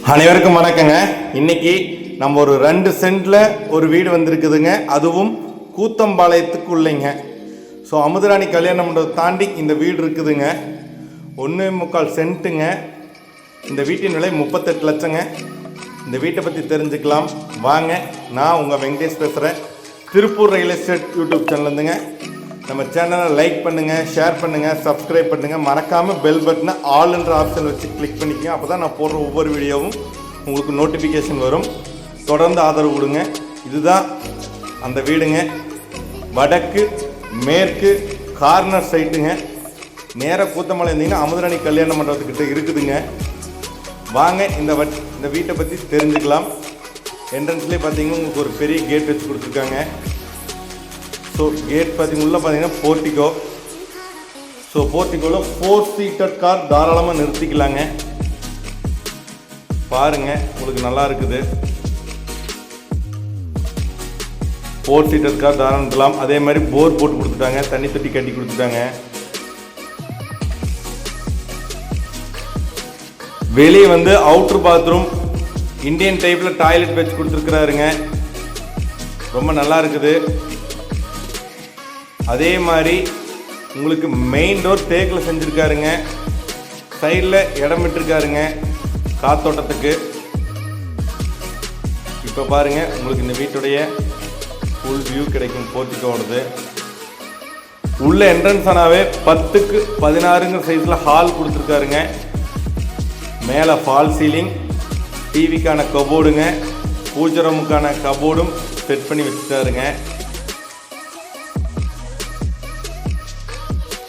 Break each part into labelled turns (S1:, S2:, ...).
S1: அனைவருக்கும் வணக்கங்க. இன்னைக்கு நம்ம ஒரு ரெண்டு சென்ட்ல ஒரு வீடு வந்திருக்குதுங்க. அதுவும் கூத்தம்பாளையத்துக்குள்ளேங்க. ஸோ அமுதராணி கல்யாண மண்டபத்தை தாண்டி இந்த வீடு இருக்குதுங்க. ஒன்று முக்கால் சென்ட்டுங்க. இந்த வீட்டின் விலை முப்பத்தெட்டு லட்சங்க. இந்த வீட்டை பற்றி தெரிஞ்சுக்கலாம். வாங்க நான் உங்கள் வெங்கடேஷ் பேசுகிறேன் திருப்பூர் ரியல் எஸ்டேட் யூடியூப் சேனல்ந்துங்க நம்ம சேனலை லைக் பண்ணுங்கள் ஷேர் பண்ணுங்கள் சப்ஸ்கிரைப் பண்ணுங்கள் மறக்காமல் பெல் பட்டனை ஆல்ன்ற ஆப்ஷன் வச்சு கிளிக் பண்ணிக்கங்க. அப்போ தான் நான் போடுற ஒவ்வொரு வீடியோவும் உங்களுக்கு நோட்டிஃபிகேஷன் வரும். தொடர்ந்து ஆதரவு கொடுங்க. இதுதான் அந்த வீடுங்க. வடக்கு மேற்கு கார்னர் சைட்டுங்க நேராக கூத்தமலை இருந்தீங்கன்னா அமுதராணி கல்யாண மண்டபத்துக்கிட்ட இருக்குதுங்க. வாங்க இந்த வட் இந்த வீட்டை பற்றி தெரிஞ்சுக்கலாம். என்ட்ரன்ஸ்லேயே பார்த்தீங்கன்னா உங்களுக்கு ஒரு பெரிய கேட் வச்சு கொடுத்துருக்காங்க. ஸோ கேட் பார்த்திங்க உள்ள பார்த்தீங்கன்னா போர்ட்டிகோ ஸோ போர்ட்டிகோவில் ஃபோர் சீட்டட் கார் தாராளமாக நிறுத்திக்கலாங்க. பாருங்க உங்களுக்கு நல்லா இருக்குது. ஃபோர் சீட்டர் கார் தாராளம் அதே மாதிரி போர் போட்டு கொடுத்துட்டாங்க. தண்ணி தொட்டி கட்டி கொடுத்துட்டாங்க. வெளியே வந்து அவுட்ரு பாத்ரூம் இந்தியன் டைப்பில் டாய்லெட் வச்சு கொடுத்துருக்குறாருங்க. ரொம்ப நல்லா இருக்குது. அதே மாதிரி உங்களுக்கு மெயின் டோர் தேக்கில் செஞ்சுருக்காருங்க. சைடில் இடம் விட்டுருக்காருங்க. காத்தோட்டத்துக்கு. இப்போ பாருங்கள் உங்களுக்கு இந்த வீட்டுடைய ஃபுல் வியூ கிடைக்கும் போர்ட்டிக்கோடது உள்ள என்ட்ரன்ஸ் ஆனாவே பத்துக்கு பதினாறுங்கிற சைஸில் ஹால் கொடுத்துருக்காருங்க. மேலே ஃபால் சீலிங் டிவிக்கான கபோர்டுங்க பூஜரமுக்கான கபோர்டும் செட் பண்ணி வச்சுட்டாருங்க.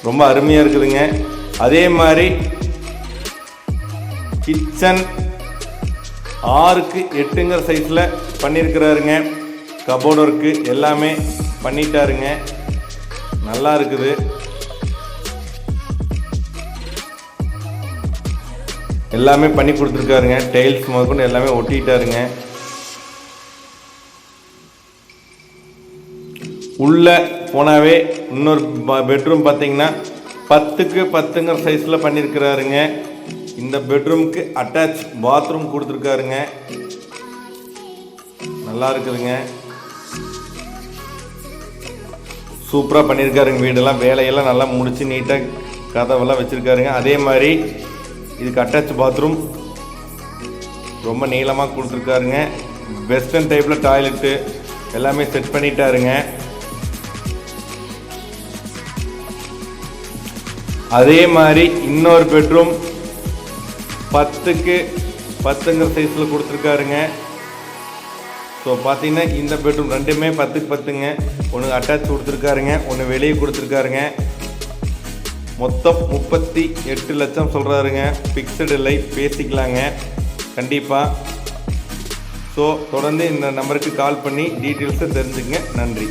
S1: ரொம்ப அருமையாக இருக்குதுங்க. அதே மாதிரி கிச்சன் ஆறுக்கு எட்டுங்கிற சைஸில் பண்ணியிருக்கிறாருங்க கபோர்டு ஒர்க்கு எல்லாமே பண்ணிட்டாருங்க. நல்லா இருக்குது. எல்லாமே பண்ணி கொடுத்துருக்காருங்க. டைல்ஸ் முதற்கொண்டு எல்லாமே ஒட்டிட்டாருங்க. உள்ள போனாவே இன்னொரு பெட்ரூம் பார்த்தீங்கன்னா பத்துக்கு பத்துங்கிற சைஸில் பண்ணியிருக்கிறாருங்க இந்த பெட்ரூமுக்கு அட்டாச் பாத்ரூம் கொடுத்துருக்காருங்க. நல்லா இருக்குதுங்க. சூப்பராக பண்ணியிருக்காருங்க வீடெல்லாம். வேலையெல்லாம் நல்லா முடித்து நீட்டாக கதவெல்லாம் வச்சுருக்காருங்க. அதே மாதிரி இதுக்கு அட்டாச் பாத்ரூம் ரொம்ப நீளமாக கொடுத்துருக்காருங்க. வெஸ்டர்ன் டைப்பில் டாய்லெட்டு எல்லாமே செட் பண்ணிட்டாருங்க. அதே மாதிரி இன்னொரு பெட்ரூம் பத்துக்கு பத்துங்கிற சைஸில் கொடுத்துருக்காருங்க. ஸோ பார்த்தீங்கன்னா இந்த பெட்ரூம் ரெண்டுமே பத்துக்கு பத்துங்க. ஒன்று அட்டாச் கொடுத்துருக்காருங்க ஒன்று வெளியே கொடுத்துருக்காருங்க. மொத்தம் முப்பத்தி எட்டு லட்சம் சொல்கிறாருங்க ஃபிக்ஸடு இல்லை பேசிக்கலாங்க. கண்டிப்பாக ஸோ தொடர்ந்து இந்த நம்பருக்கு கால் பண்ணி டீட்டெயில்ஸை தெரிஞ்சுங்க நன்றி.